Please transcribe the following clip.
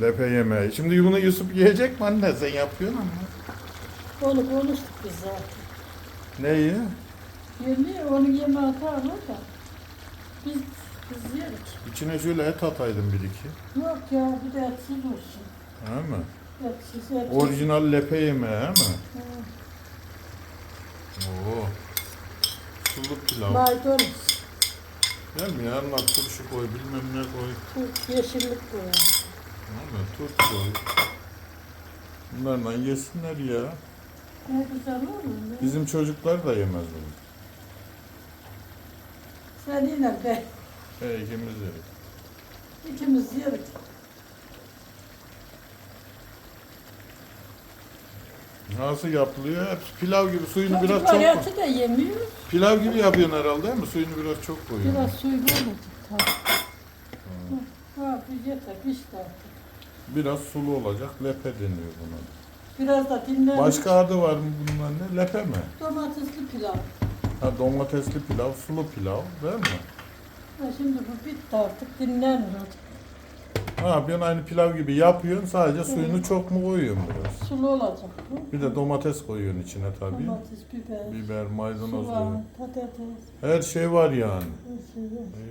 Lepe yemeği. Şimdi bunu Yusuf yiyecek mi anne? Sen yapıyorsun ama. Onu konuştuk biz zaten. Neyi? Yemeği onu yemeğe atarlar da. Biz, biz yerik. İçine şöyle et ataydın bir iki. Yok ya bir de etsiz olsun. He mi? Etsiz etsiz. Orijinal lepe yemeği he mi? Ha, Oo. Sulu pilav. Maydanoz. Değil mi? Yanına turşu koy, bilmem ne koy. Yeşillik koyar. Tuz koy. Bunlarla yesinler ya. Ne güzel olur mu? Bizim çocuklar da yemez bunu. Sen yine be. He ikimiz yeriz. İkimiz yerik. Nasıl yapılıyor? Hep pilav gibi suyunu biraz Çocuklar çok eti de yemiyor. Pilav gibi yapıyorsun herhalde değil mi? Suyunu biraz çok koyuyorsun. Biraz suylu olacak tabii. Ha, bir yeter, işte artık. Biraz sulu olacak. Lepe deniyor buna. Biraz da dinlen. Başka adı var mı bunun anne? Lepe mi? Domatesli pilav. Ha domatesli pilav, sulu pilav değil mi? Ha, şimdi bu bitti artık dinlenir artık. Ne yapıyorsun? Aynı pilav gibi yapıyorsun. Sadece suyunu çok mu koyuyorsun biraz? Sulu olacak bu. Bir de domates koyuyorsun içine tabii. Domates, biber, Biber, maydanoz. soğan, böyle. patates. Her şey var yani. her şey var. İyi.